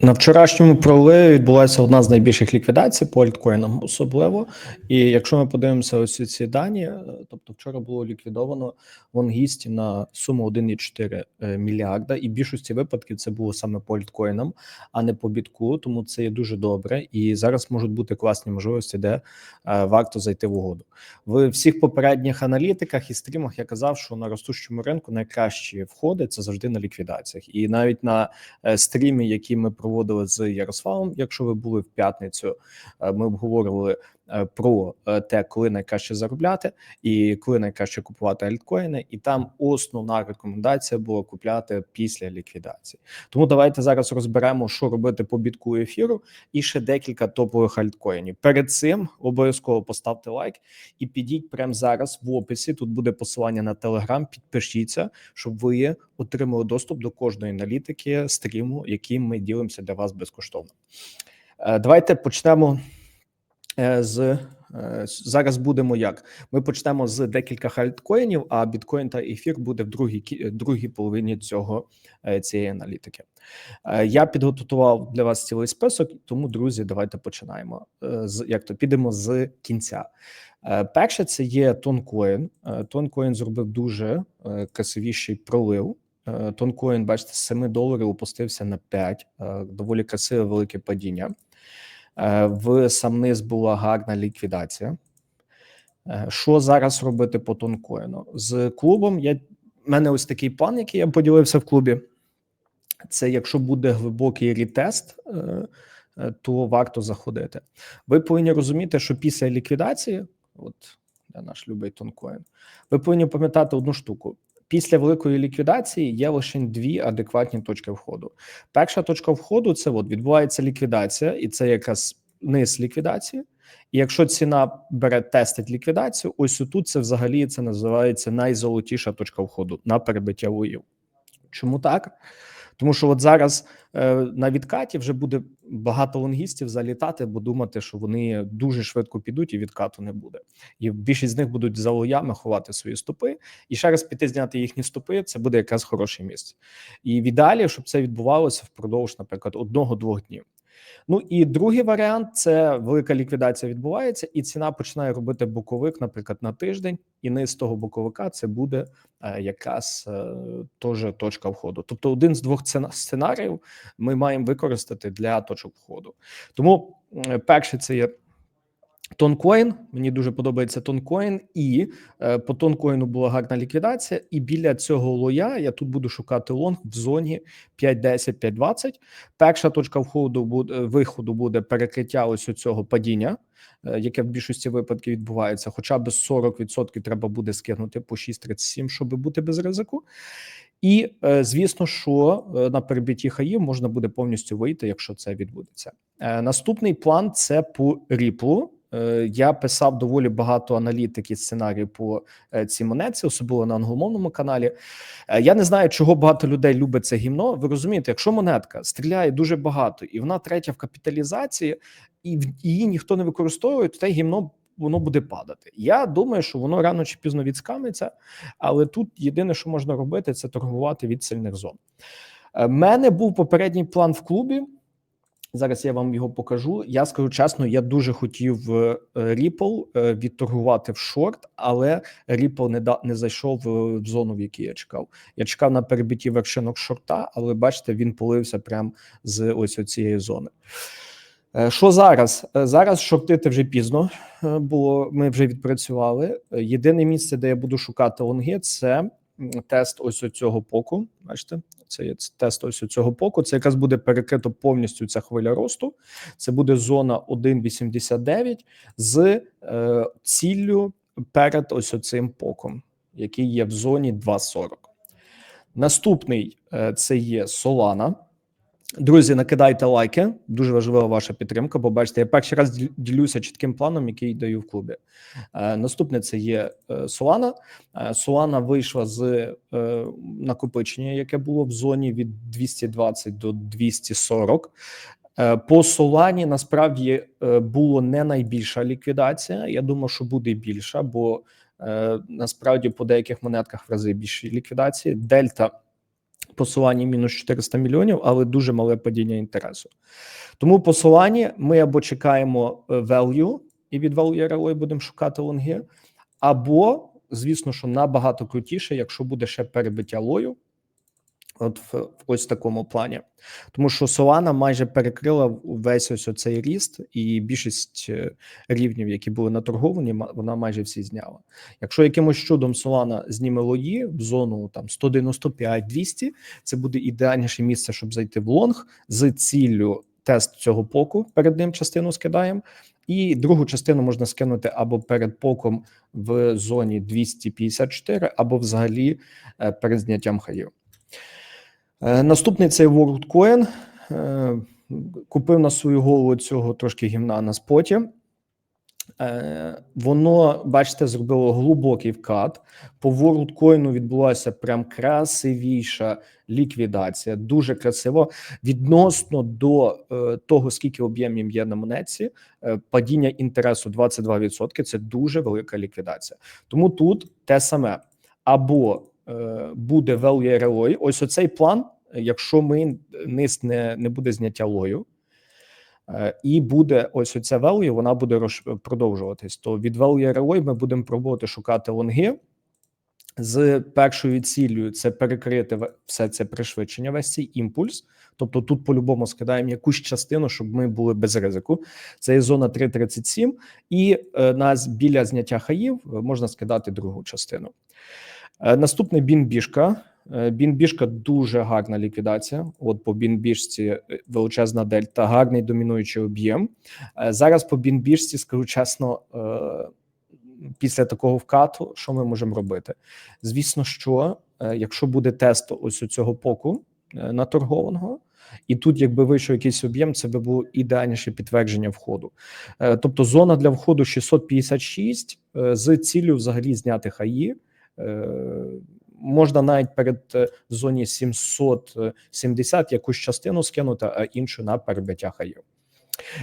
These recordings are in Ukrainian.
На вчорашньому проливі відбулася одна з найбільших ліквідацій по альткоїнам, особливо. І якщо ми подивимося ось ці дані, е, тобто вчора було ліквідовано лонгістів на суму 1,4 е, мільярда, і в більшості випадків це було саме по альткоїнам, а не по бітку. Тому це є дуже добре. І зараз можуть бути класні можливості, де е, варто зайти в угоду. В всіх попередніх аналітиках і стрімах я казав, що на ростущому ринку найкращі входи це завжди на ліквідаціях, і навіть на стрімі, які ми проводили з Ярославом. Якщо ви були в п'ятницю, е, ми обговорювали е, про е, те, коли найкраще заробляти і коли найкраще купувати альткоїни. І там основна рекомендація була купляти після ліквідації. Тому давайте зараз розберемо, що робити по бітку ефіру, і ще декілька топових альткоїнів. Перед цим обов'язково поставте лайк і підіть прямо зараз в описі. Тут буде посилання на телеграм. Підпишіться, щоб ви отримали доступ до кожної аналітики стріму, яким ми ділимося для вас безкоштовно. Е, Давайте почнемо е, з е, зараз. Будемо як ми почнемо з декілька альткоїнів, а біткоін та ефір буде в другій кі- другій половині цього е, цієї аналітики. Е, Я підготував для вас цілий список, тому друзі, давайте починаємо. Е, З як то підемо з кінця. Е, Перше, це є Тонкоін. Тонкоін зробив дуже е, красивіший пролив. Е, Тонкоін, бачите, з 7 доларів опустився на 5. Е, Доволі красиве велике падіння. Е, В сам була гарна ліквідація. Е, Що зараз робити по тонкоїну? З клубом я в мене ось такий план, який я поділився в клубі. Це якщо буде глибокий рітест, е, то варто заходити. Ви повинні розуміти, що після ліквідації, от де наш любий тонкоін, ви повинні пам'ятати одну штуку. Після великої ліквідації є лише дві адекватні точки входу. Перша точка входу це от відбувається ліквідація, і це якраз низ ліквідації. І якщо ціна бере тестить ліквідацію, ось тут це взагалі це називається найзолотіша точка входу на перебиття воїв. Чому так? Тому що от зараз е, на відкаті вже буде багато лонгістів залітати, бо думати, що вони дуже швидко підуть і відкату не буде. І більшість з них будуть за лоями ховати свої стопи. І ще раз піти зняти їхні стопи, це буде якраз хороше місце. І в ідеалі, щоб це відбувалося впродовж, наприклад, одного-двох днів. Ну і другий варіант це велика ліквідація відбувається, і ціна починає робити боковик, наприклад, на тиждень, і низ того боковика це буде е, якраз е, теж точка входу. Тобто, один з двох сцена- сценаріїв ми маємо використати для точок входу. Тому е, перший це є. Тонкоін, мені дуже подобається тонкоін, і е, по тонкоїну була гарна ліквідація. І біля цього лоя я тут буду шукати лонг в зоні 5.10, 5.20. Перша точка входу буде виходу буде перекриття ось цього падіння, е, яке в більшості випадків відбувається. Хоча б 40% треба буде скинути по 6.37, щоб бути без ризику. І е, звісно, що е, на перебитті хаїв можна буде повністю вийти, якщо це відбудеться. Е, Наступний план це по ріплу. Е, Я писав доволі багато аналітики сценарію по е, цій монетці, особливо на англомовному каналі. Е, Я не знаю, чого багато людей любить це гімно. Ви розумієте, якщо монетка стріляє дуже багато, і вона третя в капіталізації, і її ніхто не використовує, то те гімно воно буде падати. Я думаю, що воно рано чи пізно відскамиться, але тут єдине, що можна робити, це торгувати від сильних зон. У мене був попередній план в клубі. Зараз я вам його покажу. Я скажу чесно, я дуже хотів е, Ripple е, відторгувати в шорт, але Ripple не да не зайшов е, в зону, в якій я чекав. Я чекав на перебитті вершинок шорта, але бачите, він полився прямо з ось цієї зони. Що зараз? Зараз шортити вже пізно, бо ми вже відпрацювали. Єдине місце, де я буду шукати лонги, це тест ось цього поку. Бачите, це є тест ось цього поку. Це якраз буде перекрито повністю ця хвиля росту. Це буде зона 1,89 з е, ціллю перед ось цим поком, який є в зоні 2,40. Наступний е, це є Solana. Друзі, накидайте лайки. Дуже важлива ваша підтримка. Бо бачите, я перший раз ділюся чітким планом, який даю в клубі. Е, наступне це є е, Solana. Е, вийшла з е, накопичення, яке було в зоні від 220 до 240. Е, По Солані насправді було не найбільша ліквідація. Я думаю, що буде більша, бо насправді по деяких монетках в рази більші ліквідації. Дельта посиланні мінус 400 мільйонів, але дуже мале падіння інтересу. Тому посилання ми або чекаємо е, value, і від value RLO будемо шукати лонги, або, звісно, що набагато крутіше, якщо буде ще перебиття лою, от в, ось такому плані. Тому що Solana майже перекрила весь ось оцей ріст, і більшість е, рівнів, які були наторговані, вона майже всі зняла. Якщо якимось чудом Solana зніме лої в зону там 195-200, це буде ідеальніше місце, щоб зайти в лонг з ціллю тест цього поку. Перед ним частину скидаємо. І другу частину можна скинути або перед поком в зоні 254, або взагалі е, перед зняттям хаїв. Е, Наступний це WorldCoin. Е, Купив на свою голову цього трошки гімна на споті. Е, Воно, бачите, зробило глибокий вкат. По WorldCoin відбулася прям красивіша ліквідація. Дуже красиво. Відносно до того, скільки об'ємів є на монетці, падіння інтересу 22% – це дуже велика ліквідація. Тому тут те саме. Або буде value ROI, ось оцей план, якщо ми низ не, не буде зняття лою, е, і буде ось оця value, вона буде продовжуватись. То від value ROI ми будемо пробувати шукати лонги. З першою ціллю це перекрити все це пришвидшення, весь цей імпульс. Тобто тут по-любому скидаємо якусь частину, щоб ми були без ризику. Це є зона 3.37, і е, нас біля зняття хаїв е, можна скидати другу частину. Е, Наступний бінбішка. Е, Бінбішка дуже гарна ліквідація. От по бінбішці е, величезна дельта, гарний домінуючий об'єм. Зараз по бінбішці, скажу чесно, після такого вкату, що ми можемо робити? Звісно, що якщо буде тест ось у цього поку наторгованого, і тут, якби вийшов якийсь об'єм, це би було ідеальніше підтвердження входу. Тобто, зона для входу 656 е, з ціллю взагалі зняти хаї. Е, Можна навіть перед е, зоні 770 якусь частину скинути, а іншу на перебиття хаїв.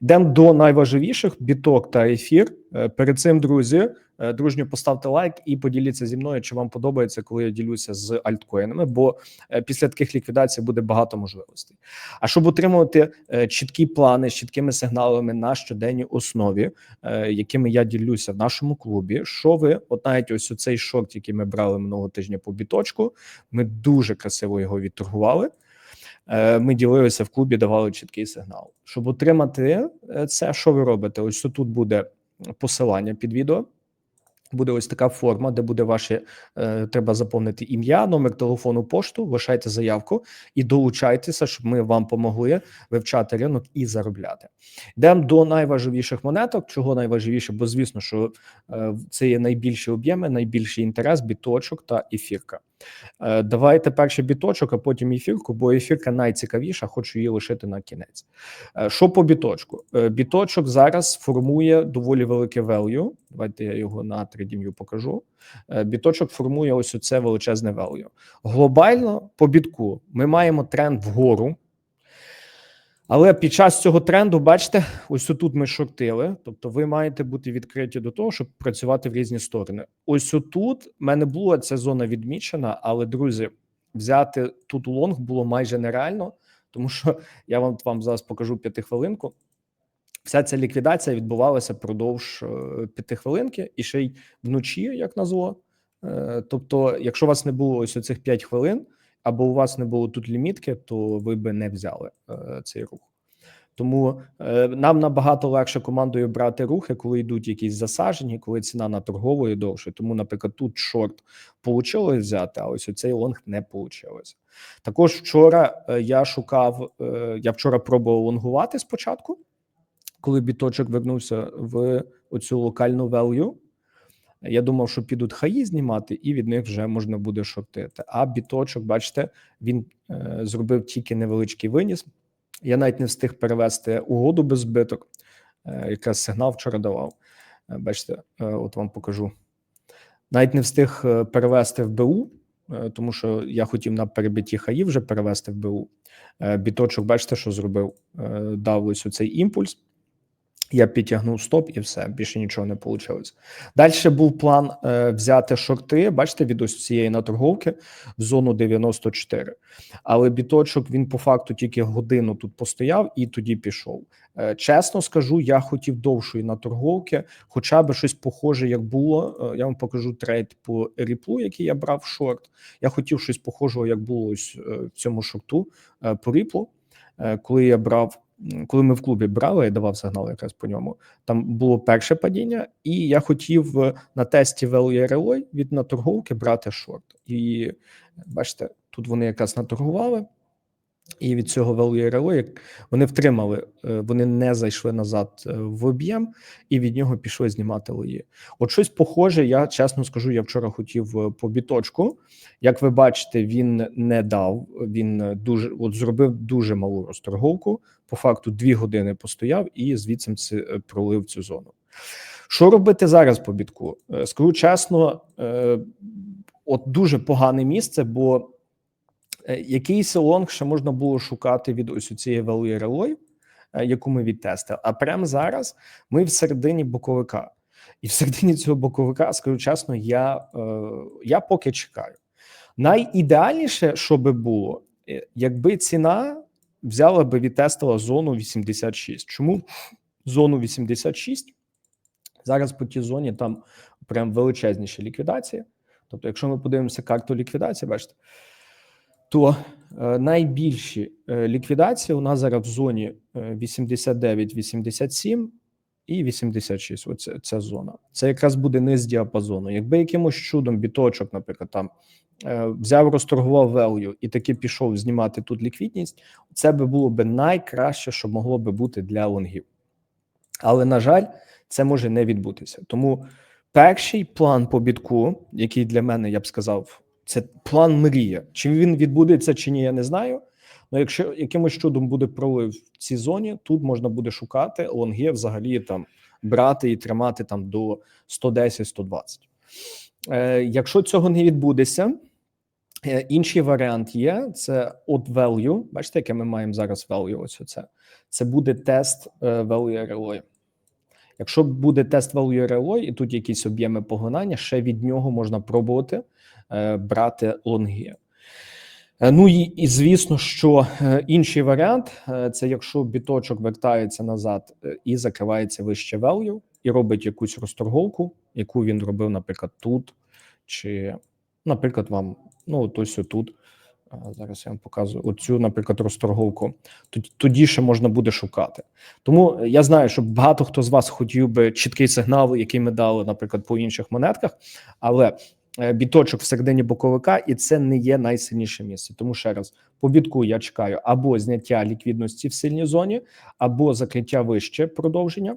Йдемо до найважливіших біток та ефір. Е, Перед цим, друзі, е, дружньо поставте лайк і поділіться зі мною, чи вам подобається, коли я ділюся з альткоїнами, бо е, після таких ліквідацій буде багато можливостей. А щоб отримувати чіткі плани з чіткими сигналами на щоденній основі, якими я ділюся в нашому клубі, що ви, от навіть ось цей шорт, який ми брали минулого тижня по біточку, ми дуже красиво його відторгували. Е, Ми ділилися в клубі, давали чіткий сигнал. Щоб отримати е, це, що ви робите? Ось тут буде посилання під відео. Буде ось така форма, де буде ваше треба заповнити ім'я, номер телефону, пошту, лишайте заявку і долучайтеся, щоб ми вам помогли вивчати ринок і заробляти. Йдемо до найважливіших монеток. Чого найважливіше? Бо звісно, що е, це є найбільші об'єми, найбільший інтерес, біточок та ефірка. Е, Давайте перше біточок, а потім ефірку, бо ефірка найцікавіша, хочу її лишити на кінець. Е, Що по біточку? Е, Біточок зараз формує доволі велике value. Давайте я його на 3DMU покажу. Біточок формує ось оце величезне value. Глобально по бітку ми маємо тренд вгору. Але під час цього тренду, бачите, ось тут ми шортили. Тобто, ви маєте бути відкриті до того, щоб працювати в різні сторони. Ось тут в мене була ця зона відмічена, але друзі, взяти тут лонг було майже нереально, тому що я вам вам зараз покажу п'ятихвилинку. Вся ця ліквідація відбувалася впродовж е, п'яти хвилинки і ще й вночі, як назло. Е, Тобто, якщо у вас не було ось оцих 5 хвилин, або у вас не було тут лімітки, то ви би не взяли е, цей рух. Тому е, нам набагато легше командою брати рухи, коли йдуть якісь засадження, коли ціна на торгової довше. Тому, наприклад, тут шорт вийшло взяти, а ось оцей лонг не вийшло. Також вчора е, я шукав, я вчора пробував лонгувати спочатку, коли біточок вернувся в оцю локальну value. Я думав, що підуть хаї знімати, і від них вже можна буде шортити. А біточок, бачите, він е, зробив тільки невеличкий виніс. Я навіть не встиг перевести угоду без збиток. Е, якраз сигнал вчора давав. Е, бачите, е, от вам покажу. Навіть не встиг е, перевести в БУ, е, тому що я хотів на перебитті хаї вже перевести в БУ. Е, біточок, бачите, що зробив? Е, дав ось оцей імпульс. Я підтягнув стоп і все, більше нічого не вийшло. Далі був план е, взяти шорти. Бачите, від ось цієї наторговки в зону 94. Але біточок він по факту тільки годину тут постояв і тоді пішов. Е, чесно скажу, я хотів довшої наторговки, хоча б щось похоже, як було. Е, я вам покажу трейд по ріплу, який я брав шорт. Я хотів щось похожого, як було ось е, в цьому шорту е, по ріплу, е, коли я брав коли ми в клубі брали, я давав сигнал якраз по ньому. Там було перше падіння, і я хотів е, на тесті Value RLO від наторговки брати шорт. І бачите, тут вони якраз наторгували. І від цього value RLO, як вони втримали, е, вони не зайшли назад е, в об'єм, і від нього пішли знімати лої. От щось похоже, я чесно скажу, я вчора хотів е, по біточку. Як ви бачите, він не дав. Він дуже от зробив дуже малу розторговку. По факту, дві години постояв і звідси пролив цю зону. Що робити зараз по бітку? Скажу чесно, от дуже погане місце, бо. Е, якийсь лонг ще можна було шукати від ось цієї Relay, е, яку ми відтестили. А прямо зараз ми в середині боковика. І в середині цього боковика, скажу чесно, я е, я поки чекаю. Найідеальніше, що би було, якби ціна взяла би відтестила зону 86. Чому зону 86? Зараз по тій зоні там прям величезніші ліквідації. Тобто, якщо ми подивимося карту ліквідації, бачите то е, найбільші е, ліквідації у нас зараз в зоні 89, е, 87 і 86. Оце ця зона. Це якраз буде низ діапазону. Якби якимось чудом біточок, наприклад, там взяв, розторгував велю і таки пішов знімати тут ліквідність, це би було би найкраще, що могло би бути для лонгів. Але на жаль, це може не відбутися. Тому перший план по бітку, який для мене я б сказав. Це план мрія. Чи він відбудеться, чи ні, я не знаю. Ну, якщо якимось чудом буде пролив в цій зоні, тут можна буде шукати лонги взагалі там брати і тримати там до 110-120. Е, Якщо цього не відбудеться, е, інший варіант є: це от value. Бачите, яке ми маємо зараз value? Ось оце. Це буде тест е, value RLO. Якщо буде тест value RLO, і тут якісь об'єми погонання, ще від нього можна пробувати. Е, брати лонги. Е, ну і, і звісно, що е, інший варіант це якщо біточок вертається назад і закривається вище value, і робить якусь розторговку, яку він робив, наприклад, тут, чи, наприклад, вам ну от ось тут. Зараз я вам показую оцю, наприклад, розторговку. Тоді ще можна буде шукати. Тому я знаю, що багато хто з вас хотів би чіткий сигнал, який ми дали, наприклад, по інших монетках, але біточок всередині боковика, і це не є найсильніше місце. Тому ще раз по бітку я чекаю або зняття ліквідності в сильній зоні, або закриття вище продовження.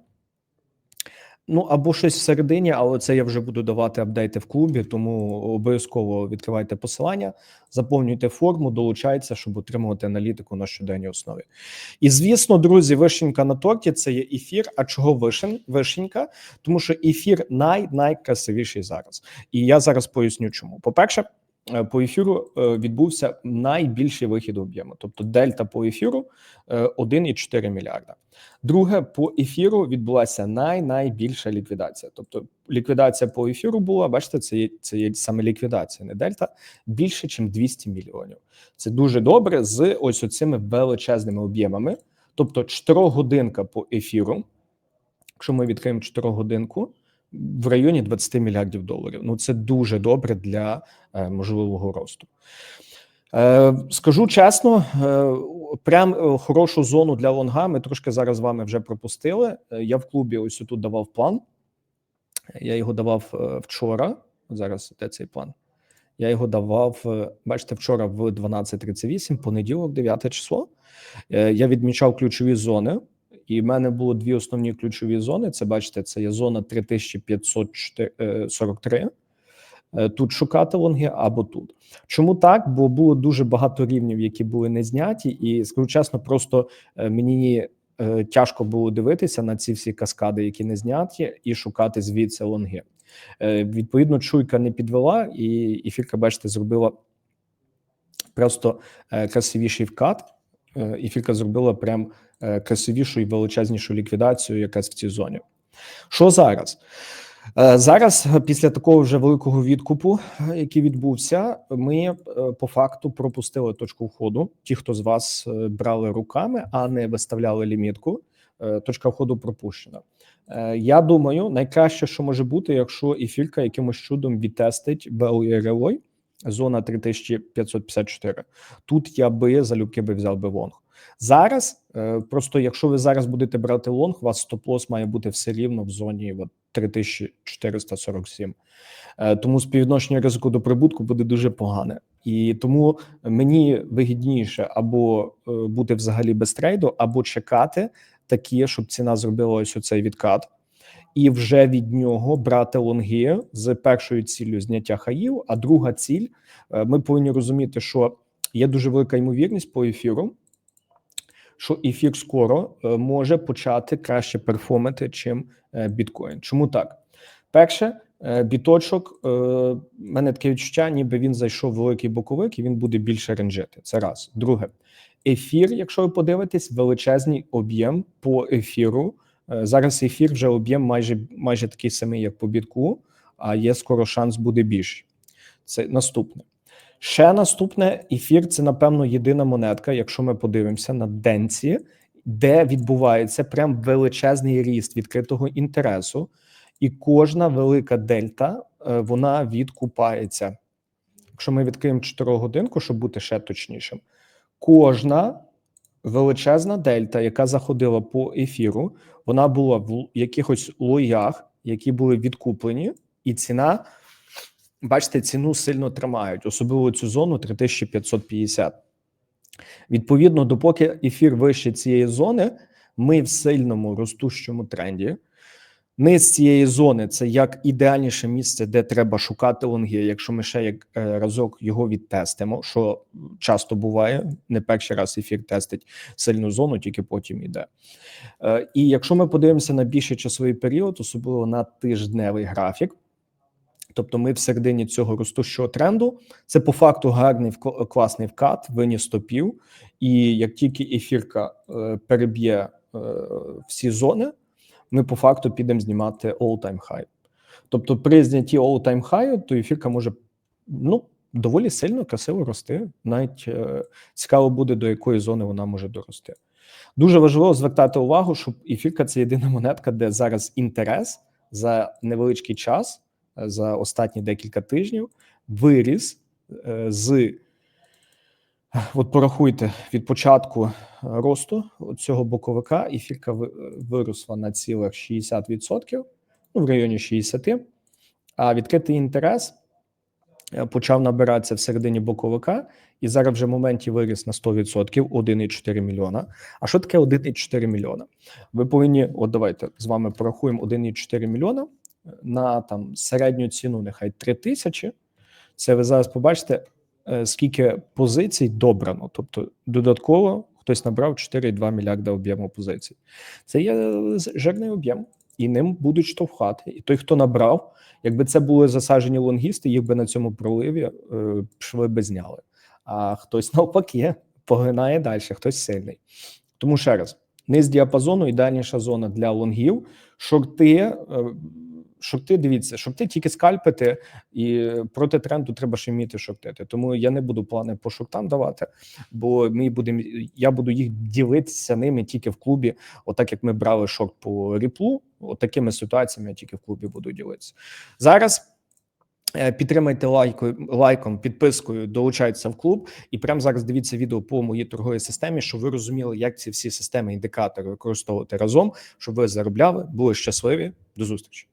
Ну або щось всередині, але це я вже буду давати апдейти в клубі, тому обов'язково відкривайте посилання, заповнюйте форму, долучайтеся, щоб отримувати аналітику на щоденній основі. І звісно, друзі, вишенька на торті це є ефір. А чого вишень, вишенька? Тому що ефір най найкрасивіший зараз. І я зараз поясню, чому. По перше. Е, по ефіру е, відбувся найбільший вихід об'єму, тобто дельта по ефіру 1,4 е, мільярда. Друге, по ефіру відбулася най найбільша ліквідація. Тобто ліквідація по ефіру була, бачите, це є це є саме ліквідація, не дельта більше, ніж 200 мільйонів. Це дуже добре з ось оцими величезними об'ємами. Тобто, 4 годинка по ефіру. Якщо ми відкриємо 4 годинку, в районі 20 мільярдів доларів. Ну це дуже добре для е, можливого росту. Е, скажу чесно, е, прям хорошу зону для лонга. Ми трошки зараз з вами вже пропустили. Я в клубі ось тут давав план. Я його давав вчора. Зараз де цей план? Я його давав, бачите, вчора в 12.38, понеділок, 9 число. Я відмічав ключові зони. І в мене було дві основні ключові зони. Це бачите, це є зона 3543. Е, тут шукати лонги або тут. Чому так? Бо було дуже багато рівнів, які були не зняті, і скажу чесно, просто е, мені е, тяжко було дивитися на ці всі каскади, які не зняті, і шукати звідси лонги. Відповідно, чуйка не підвела, і ефірка, бачите, зробила просто красивіший вкат е, ефірка зробила прям е, красивішу і величезнішу ліквідацію, якась в цій зоні. Що зараз? Е, Зараз, після такого вже великого відкупу, який відбувся, ми по факту пропустили точку входу. Ті, хто з вас брали руками, а не виставляли лімітку, точка входу пропущена. Я думаю, найкраще, що може бути, якщо ефірка якимось чудом відтестить Relay, зона 3554. Тут я би залюбки би взяв би лонг. Зараз е, просто, якщо ви зараз будете брати лонг, у вас стоп-лос має бути все рівно в зоні от, 3447. Е, Тому співвідношення ризику до прибутку буде дуже погане. І тому мені вигідніше або е, бути взагалі без трейду, або чекати такі, щоб ціна зробила ось оцей відкат, і вже від нього брати лонги з першою ціллю зняття хаїв. А друга ціль, е, ми повинні розуміти, що є дуже велика ймовірність по ефіру, що ефір скоро е, може почати краще перформити, чим е, біткоін. Чому так? Перше, біточок, мене таке відчуття, ніби він зайшов в великий боковик і він буде більше ренжити. Це раз. Друге, ефір, якщо ви подивитесь, величезний об'єм по ефіру. Е, Зараз ефір вже об'єм майже майже такий самий, як по бітку, а є скоро шанс буде більший. Це наступне. Ще наступне ефір це, напевно, єдина монетка, якщо ми подивимося на денці, де відбувається прям величезний ріст відкритого інтересу, і кожна велика дельта е, вона відкупається. Якщо ми відкриємо 4 годинку, щоб бути ще точнішим, кожна величезна дельта, яка заходила по ефіру, вона була в якихось лоях, які були відкуплені, і ціна, бачите, ціну сильно тримають, особливо цю зону 3550. Відповідно, допоки ефір вище цієї зони, ми в сильному ростущому тренді. Низ цієї зони це як ідеальніше місце, де треба шукати лонги. Якщо ми ще як е, разок його відтестимо, що часто буває, не перший раз ефір тестить сильну зону, тільки потім іде. Е, І якщо ми подивимося на більший часовий період, особливо на тижневий графік, тобто ми всередині цього ростущого тренду, це по факту гарний класний вкат, виніс стопів, і як тільки ефірка е, переб'є всі зони, ми по факту підемо знімати all-time high. Тобто при знятті all-time high, то ефірка може ну, доволі сильно, красиво рости. Навіть е, цікаво буде, до якої зони вона може дорости. Дуже важливо звертати увагу, що ефірка це єдина монетка, де зараз інтерес за невеличкий час, е, за останні декілька тижнів, виріс е, з. От порахуйте від початку росту цього боковика ефірка ви- виросла на цілих 60%, ну в районі 60%, а відкритий інтерес е, почав набиратися в середині боковика, і зараз вже в моменті виріс на 100%, 1,4 мільйона. А що таке 1,4 мільйона? Ви повинні, от давайте з вами порахуємо 1,4 мільйона на там середню ціну, нехай 3 тисячі. Це ви зараз побачите, е, скільки позицій добрано. Тобто додатково хтось набрав 4,2 мільярда об'єму позицій. Це є е, жирний об'єм, і ним будуть штовхати. І той, хто набрав, якби це були засаджені лонгісти, їх би на цьому проливі е, пішли би зняли. А хтось навпаки погинає далі, хтось сильний. Тому ще раз, низ діапазону ідеальніша зона для лонгів. Шорти, е, шорти, дивіться, шорти тільки скальпити, і проти тренду треба ще вміти шортити. Тому я не буду плани по шортам давати, бо ми будемо, я буду їх ділитися ними тільки в клубі. Отак як ми брали шорт по ріплу, от такими ситуаціями я тільки в клубі буду ділитися. Зараз. е, Підтримайте лайкою, лайком, підпискою, долучайтеся в клуб. І прямо зараз дивіться відео по моїй торговій системі, щоб ви розуміли, як ці всі системи індикатори використовувати разом, щоб ви заробляли, були щасливі. До зустрічі.